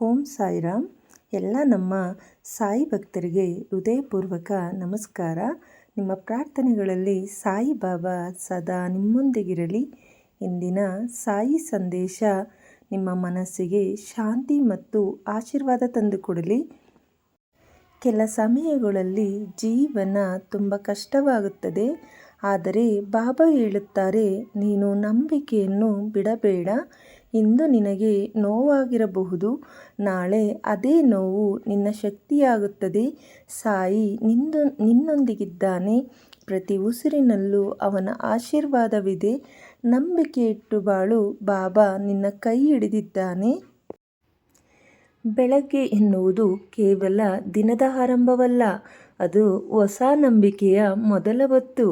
ಓಂ ಸಾಯಿರಾಮ್. ಎಲ್ಲ ನಮ್ಮ ಸಾಯಿ ಭಕ್ತರಿಗೆ ಹೃದಯಪೂರ್ವಕ ನಮಸ್ಕಾರ. ನಿಮ್ಮ ಪ್ರಾರ್ಥನೆಗಳಲ್ಲಿ ಸಾಯಿ ಬಾಬಾ ಸದಾ ನಿಮ್ಮೊಂದಿಗಿರಲಿ. ಇಂದಿನ ಸಾಯಿ ಸಂದೇಶ ನಿಮ್ಮ ಮನಸ್ಸಿಗೆ ಶಾಂತಿ ಮತ್ತು ಆಶೀರ್ವಾದ ತಂದುಕೊಡಲಿ ಕೆಲ ಸಮಯಗಳಲ್ಲಿ ಜೀವನ ತುಂಬ ಕಷ್ಟವಾಗುತ್ತದೆ. ಆದರೆ ಬಾಬಾ ಹೇಳುತ್ತಾರೆ, ನೀನು ನಂಬಿಕೆಯನ್ನು ಬಿಡಬೇಡ. ಇಂದು ನಿನಗೆ ನೋವಾಗಿರಬಹುದು. ನಾಳೆ ಅದೇ ನೋವು ನಿನ್ನ ಶಕ್ತಿಯಾಗುತ್ತದೆ. ಸಾಯಿ ನಿಂದು ನಿನ್ನೊಂದಿಗಿದ್ದಾನೆ. ಪ್ರತಿ ಉಸಿರಿನಲ್ಲೂ ಅವನ ಆಶೀರ್ವಾದವಿದೆ. ನಂಬಿಕೆ ಇಟ್ಟು ಬಾಳು. ಬಾಬಾ ನಿನ್ನ ಕೈ ಹಿಡಿದಿದ್ದಾನೆ. ಬೆಳಗ್ಗೆ ಎನ್ನುವುದು ಕೇವಲ ದಿನದ ಆರಂಭವಲ್ಲ. ಅದು ಹೊಸ ನಂಬಿಕೆಯ ಮೊದಲ ಹೊತ್ತು.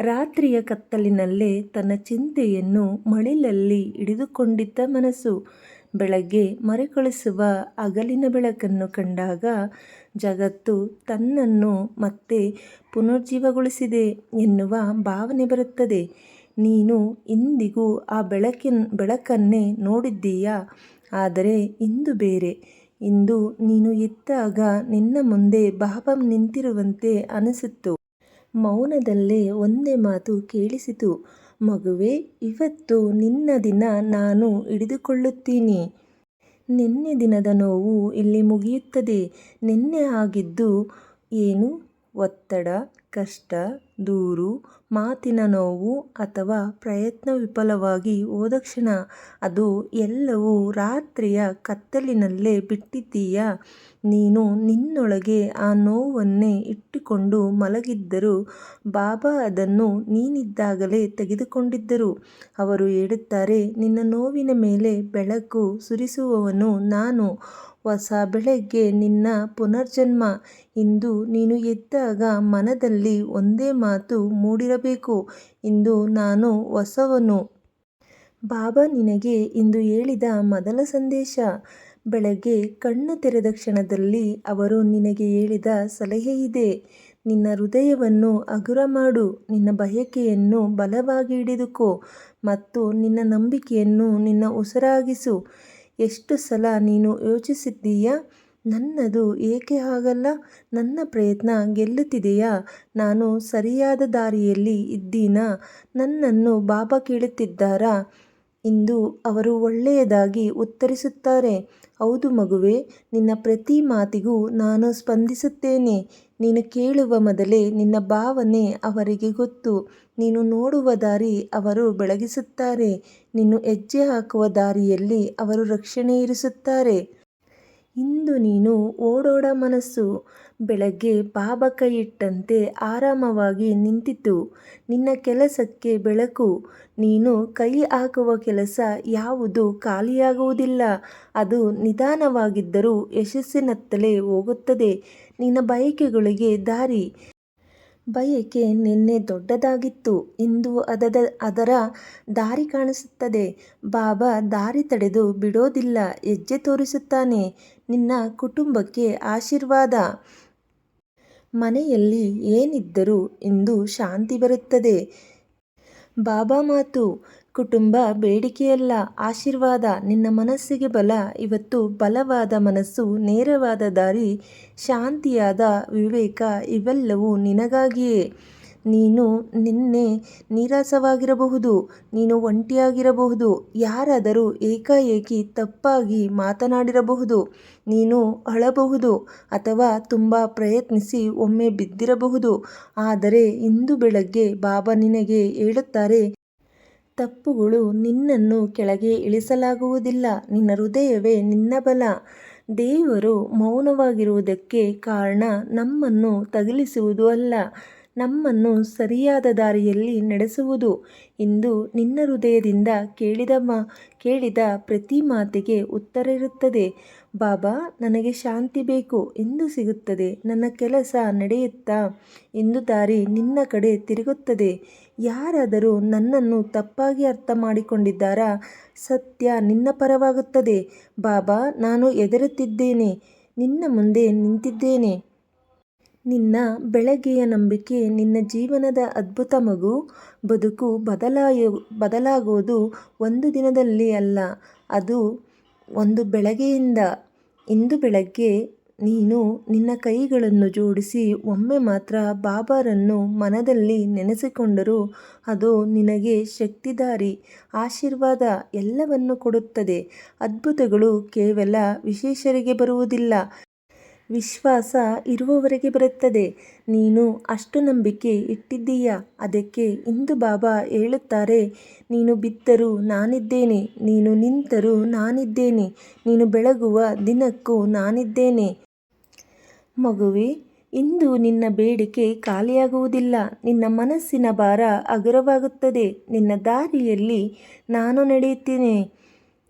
ರಾತ್ರಿಯ ಕತ್ತಲಿನಲ್ಲೇ ತನ್ನ ಚಿಂತೆಯನ್ನು ಮಣಿಲಲ್ಲಿ ಹಿಡಿದುಕೊಂಡಿದ್ದ ಮನಸ್ಸು. ಬೆಳಗ್ಗೆ ಮರುಕಳಿಸುವ ಅಗಲಿನ ಬೆಳಕನ್ನು ಕಂಡಾಗ ಜಗತ್ತು ತನ್ನನ್ನು ಮತ್ತೆ ಪುನರ್ಜೀವಗೊಳಿಸಿದೆ ಎನ್ನುವ ಭಾವನೆ ಬರುತ್ತದೆ. ನೀನು ಇಂದಿಗೂ ಆ ಬೆಳಕಿನ ಬೆಳಕನ್ನೇ ನೋಡಿದ್ದೀಯಾ? ಆದರೆ ಇಂದು ಬೇರೆ. ಇಂದು ನೀನು ಎದ್ದಾಗ ನಿನ್ನ ಮುಂದೆ ಬಾಬಾ ನಿಂತಿರುವಂತೆ ಅನಿಸಿತು. ಮೌನದಲ್ಲೇ ಒಂದೇ ಮಾತು ಕೇಳಿಸಿತು. ಮಗುವೆ, ಇವತ್ತು ನಿನ್ನ ದಿನ ನಾನು ಹಿಡಿದುಕೊಳ್ಳುತ್ತೀನಿ. ನಿನ್ನೆ ದಿನದ ನೋವು ಇಲ್ಲಿ ಮುಗಿಯುತ್ತದೆ. ನಿನ್ನೆ ಆಗಿದ್ದು ಏನು? ಒತ್ತಡ, ಕಷ್ಟ, ದೂರು, ಮಾತಿನ ನೋವು ಅಥವಾ ಪ್ರಯತ್ನ ವಿಫಲವಾಗಿ ಹೋದಕ್ಷಣ ಅದು ಎಲ್ಲವೂ ರಾತ್ರಿಯ ಕತ್ತಲಿನಲ್ಲೇ ಬಿಟ್ಟಿದ್ದೀಯ? ನೀನು ನಿನ್ನೊಳಗೆ ಆ ನೋವನ್ನೇ ಇಟ್ಟುಕೊಂಡು ಮಲಗಿದ್ದರೂ ಬಾಬಾ ಅದನ್ನು ನೀನಿದ್ದಾಗಲೇ ತೆಗೆದುಕೊಂಡಿದ್ದರು. ಅವರು ಹೇಳುತ್ತಾರೆ, ನಿನ್ನ ನೋವಿನ ಮೇಲೆ ಬೆಳಕು ಸುರಿಸುವವನು ನಾನು. ಹೊಸ ಬೆಳಗ್ಗೆ ನಿನ್ನ ಪುನರ್ಜನ್ಮ. ಇಂದು ನೀನು ಎದ್ದಾಗ ಮನದಲ್ಲಿ ಒಂದೇ ಮಾತು ಮೂಡಿರಬೇಕು. ಇಂದು ನಾನು ಹೊಸವನು. ಬಾಬಾ ನಿನಗೆ ಇಂದು ಹೇಳಿದ ಮೊದಲ ಸಂದೇಶ. ಬೆಳಗ್ಗೆ ಕಣ್ಣು ತೆರೆದ ಕ್ಷಣದಲ್ಲಿ ಅವರು ನಿನಗೆ ಹೇಳಿದ ಸಲಹೆ ಇದೆ. ನಿನ್ನ ಹೃದಯವನ್ನು ಹಗುರ ಮಾಡು. ನಿನ್ನ ಬಯಕೆಯನ್ನು ಬಲವಾಗಿ ಹಿಡಿದುಕೋ ಮತ್ತು ನಿನ್ನ ನಂಬಿಕೆಯನ್ನು ನಿನ್ನ ಉಸಿರಾಗಿಸು. ಎಷ್ಟು ಸಲ ನೀನು ಯೋಚಿಸಿದ್ದೀಯಾ? ನನ್ನದು ಏಕೆ ಆಗಲ್ಲ ನನ್ನ ಪ್ರಯತ್ನ ಗೆಲ್ಲುತ್ತಿದೆಯಾ? ನಾನು ಸರಿಯಾದ ದಾರಿಯಲ್ಲಿ ಇದ್ದೀನಾ? ನನ್ನನ್ನು ಬಾಬಾ ಕೇಳುತ್ತಿದ್ದಾರಾ? ಇಂದು ಅವರು ಒಳ್ಳೆಯದಾಗಿ ಉತ್ತರಿಸುತ್ತಾರೆ. ಹೌದು ಮಗುವೆ, ನಿನ್ನ ಪ್ರತಿ ಮಾತಿಗೂ ನಾನು ಸ್ಪಂದಿಸುತ್ತೇನೆ. ನೀನು ಕೇಳುವ ಮೊದಲೇ ನಿನ್ನ ಭಾವನೆ ಅವರಿಗೆ ಗೊತ್ತು. ನೀನು ನೋಡುವ ದಾರಿ ಅವರು ಬೆಳಗಿಸುತ್ತಾರೆ. ನೀನು ಹೆಜ್ಜೆ ಹಾಕುವ ದಾರಿಯಲ್ಲಿ ಅವರು ರಕ್ಷಣೆ ಇರಿಸುತ್ತಾರೆ. ಇಂದು ನೀನು ಓಡೋಡ ಮನಸ್ಸು. ಬೆಳಗ್ಗೆ ಪಾಬಕ ಇಟ್ಟಂತೆ ಆರಾಮವಾಗಿ ನಿಂತಿತು. ನಿನ್ನ ಕೆಲಸಕ್ಕೆ ಬೆಳಕು. ನೀನು ಕೈ ಹಾಕುವ ಕೆಲಸ ಯಾವುದು ಖಾಲಿಯಾಗುವುದಿಲ್ಲ. ಅದು ನಿಧಾನವಾಗಿದ್ದರೂ ಯಶಸ್ಸಿನತ್ತಲೇ ಹೋಗುತ್ತದೆ. ನಿನ್ನ ಬಯಕೆಗಳಿಗೆ ದಾರಿ. ಬಯಕೆ ನಿನ್ನೆ ದೊಡ್ಡದಾಗಿತ್ತು. ಇಂದು ಅದದ, ಅದರ ದಾರಿ ಕಾಣಿಸುತ್ತದೆ. ಬಾಬಾ ದಾರಿ ತಡೆದು ಬಿಡೋದಿಲ್ಲ, ಹೆಜ್ಜೆ ತೋರಿಸುತ್ತಾನೆ. ನಿನ್ನ ಕುಟುಂಬಕ್ಕೆ ಆಶೀರ್ವಾದ. ಮನೆಯಲ್ಲಿ ಏನಿದ್ದರೂ ಇಂದು ಶಾಂತಿ ಬರುತ್ತದೆ. ಬಾಬಾ ಮಾತು ಕುಟುಂಬ ಬೇಡಿಕೆಯಲ್ಲ, ಆಶೀರ್ವಾದ, ನಿನ್ನ ಮನಸ್ಸಿಗೆ ಬಲ, ಇವತ್ತು ಬಲವಾದ ಮನಸ್ಸು, ನೇರವಾದ ದಾರಿ, ಶಾಂತಿಯಾದ ವಿವೇಕ, ಇವೆಲ್ಲವೂ ನಿನಗಾಗಿಯೇ. ನೀನು ನಿನ್ನೆ ನೀರಸವಾಗಿರಬಹುದು, ನೀನು ಒಂಟಿಯಾಗಿರಬಹುದು, ಯಾರಾದರೂ ಏಕಾಏಕಿ ತಪ್ಪಾಗಿ ಮಾತನಾಡಿರಬಹುದು, ನೀನು ಅಳಬಹುದು ಅಥವಾ ತುಂಬ ಪ್ರಯತ್ನಿಸಿ ಒಮ್ಮೆ ಬಿದ್ದಿರಬಹುದು, ಆದರೆ ಇಂದು ಬೆಳಗ್ಗೆ ಬಾಬಾ ನಿನಗೆ ಹೇಳುತ್ತಾರೆ ತಪ್ಪುಗಳು ನಿನ್ನನ್ನು ಕೆಳಗೆ ಇಳಿಸಲಾಗುವುದಿಲ್ಲ. ನಿನ್ನ ಹೃದಯವೇ ನಿನ್ನ ಬಲ. ದೇವರು ಮೌನವಾಗಿರುವುದಕ್ಕೆ ಕಾರಣ ನಮ್ಮನ್ನು ತಗಲಿಸುವುದು ಅಲ್ಲ. ನಮ್ಮನ್ನು ಸರಿಯಾದ ದಾರಿಯಲ್ಲಿ ನಡೆಸುವುದು ಇಂದು ನಿನ್ನ ಹೃದಯದಿಂದ ಕೇಳಿದ ಮಾ, ಕೇಳಿದ ಪ್ರತಿ ಮಾತಿಗೆ ಉತ್ತರ ಇರುತ್ತದೆ ಬಾಬಾ, ನನಗೆ ಶಾಂತಿ ಬೇಕು ಎಂದು ಸಿಗುತ್ತದೆ. ನನ್ನ ಕೆಲಸ ನಡೆಯುತ್ತಾ ಇಂದು ದಾರಿ ನಿನ್ನ ಕಡೆ ತಿರುಗುತ್ತದೆ. ಯಾರಾದರೂ ನನ್ನನ್ನು ತಪ್ಪಾಗಿ ಅರ್ಥ ಮಾಡಿಕೊಂಡಿದ್ದಾರಾ? ಸತ್ಯ ನಿನ್ನ ಪರವಾಗುತ್ತದೆ. ಬಾಬಾ, ನಾನು ಎದುರುತ್ತಿದ್ದೇನೆ ನಿನ್ನ ಮುಂದೆ ನಿಂತಿದ್ದೇನೆ. ನಿನ್ನ ಬೆಳಗ್ಗೆಯ ನಂಬಿಕೆ, ನಿನ್ನ ಜೀವನದ ಅದ್ಭುತ ಮಗು ಬದುಕು ಬದಲಾಯ, ಬದಲಾಗೋದು ಒಂದು ದಿನದಲ್ಲಿ ಅಲ್ಲ, ಅದು ಒಂದು ಬೆಳಗ್ಗೆಯಿಂದ ಇಂದು ಬೆಳಗ್ಗೆ ನೀನು ನಿನ್ನ ಕೈಗಳನ್ನು ಜೋಡಿಸಿ ಒಮ್ಮೆ ಮಾತ್ರ ಬಾಬಾರನ್ನು ಮನದಲ್ಲಿ ನೆನೆಸಿಕೊಂಡರೂ ಅದು ನಿನಗೆ ಶಕ್ತಿದಾರಿ, ಆಶೀರ್ವಾದ ಎಲ್ಲವನ್ನು ಕೊಡುತ್ತದೆ. ಅದ್ಭುತಗಳು ಕೇವಲ ವಿಶೇಷರಿಗೆ ಬರುವುದಿಲ್ಲ. ವಿಶ್ವಾಸ ಇರುವವರೆಗೆ ಬರುತ್ತದೆ. ನೀನು ಅಷ್ಟು ನಂಬಿಕೆ ಇಟ್ಟಿದ್ದೀಯ? ಅದಕ್ಕೆ ಇಂದು ಬಾಬಾ ಹೇಳುತ್ತಾರೆ, ನೀನು ಬಿದ್ದರೂ ನಾನಿದ್ದೇನೆ, ನೀನು ನಿಂತರೂ ನಾನಿದ್ದೇನೆ, ನೀನು ಬೆಳಗುವ ದಿನಕ್ಕೂ ನಾನಿದ್ದೇನೆ. ಮಗುವೆ, ಇಂದು ನಿನ್ನ ಬೇಡಿಕೆ ಖಾಲಿಯಾಗುವುದಿಲ್ಲ. ನಿನ್ನ ಮನಸ್ಸಿನ ಭಾರ ಅಗರವಾಗುತ್ತದೆ ನಿನ್ನ ದಾರಿಯಲ್ಲಿ ನಾನು ನಡೆಯುತ್ತೇನೆ.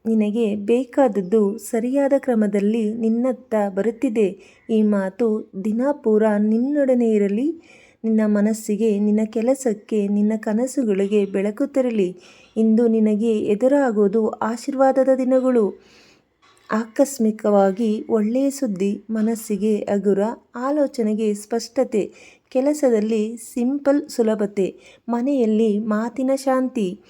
ನಿನಗೆ ಬೇಕಾದದ್ದು ಸರಿಯಾದ ಕ್ರಮದಲ್ಲಿ ನಿನ್ನತ್ತ ಬರುತ್ತಿದೆ. ಈ ಮಾತು ದಿನ ಪೂರ ನಿನ್ನೊಡನೆ ಇರಲಿ. ನಿನ್ನ ಮನಸ್ಸಿಗೆ, ನಿನ್ನ ಕೆಲಸಕ್ಕೆ, ನಿನ್ನ ಕನಸುಗಳಿಗೆ ಬೆಳಕು ತರಲಿ. ಇಂದು ನಿನಗೆ ಎದುರಾಗೋದು ಆಶೀರ್ವಾದದ ದಿನಗಳು. ಆಕಸ್ಮಿಕವಾಗಿ ಒಳ್ಳೆಯ ಸುದ್ದಿ, ಮನಸ್ಸಿಗೆ ಅಗುರ, ಆಲೋಚನೆಗೆ ಸ್ಪಷ್ಟತೆ, ಕೆಲಸದಲ್ಲಿ ಸಿಂಪಲ್ ಸುಲಭತೆ, ಮನೆಯಲ್ಲಿ ಮಾತಿನ ಶಾಂತಿ.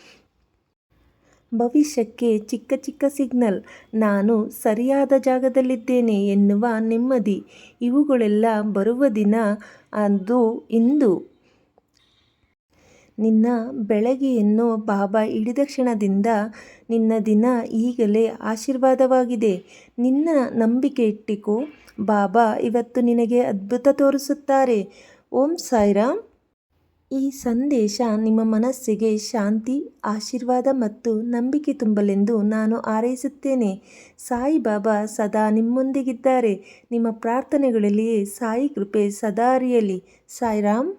ಭವಿಷ್ಯಕ್ಕೆ ಚಿಕ್ಕ ಚಿಕ್ಕ ಸಿಗ್ನಲ್. ನಾನು ಸರಿಯಾದ ಜಾಗದಲ್ಲಿದ್ದೇನೆ ಎನ್ನುವ ನೆಮ್ಮದಿ. ಇವುಗಳೆಲ್ಲ ಬರುವ ದಿನ ಅದು ಇಂದು. ನಿನ್ನ ಬೆಳಗ್ಗೆಯನ್ನು ಬಾಬಾ ಹಿಡಿದ ಕ್ಷಣದಿಂದ ನಿನ್ನ ದಿನ ಈಗಲೇ ಆಶೀರ್ವಾದವಾಗಿದೆ. ನಿನ್ನ ನಂಬಿಕೆ ಇಟ್ಟಿಕೋ. ಬಾಬಾ ಇವತ್ತು ನಿನಗೆ ಅದ್ಭುತ ತೋರಿಸುತ್ತಾರೆ. ಓಂ ಸಾಯಿರಾಮ್. ಈ ಸಂದೇಶ ನಿಮ್ಮ ಮನಸ್ಸಿಗೆ ಶಾಂತಿ, ಆಶೀರ್ವಾದ ಮತ್ತು ನಂಬಿಕೆ ತುಂಬಲೆಂದು ನಾನು ಹಾರೈಸುತ್ತೇನೆ. ಸಾಯಿಬಾಬಾ ಸದಾ ನಿಮ್ಮೊಂದಿಗಿದ್ದಾರೆ. ನಿಮ್ಮ ಪ್ರಾರ್ಥನೆಗಳಲ್ಲಿಯೇ ಸಾಯಿ ಕೃಪೆ ಸದಾ ಅರಿಯಲಿ ಸಾಯಿರಾಮ್.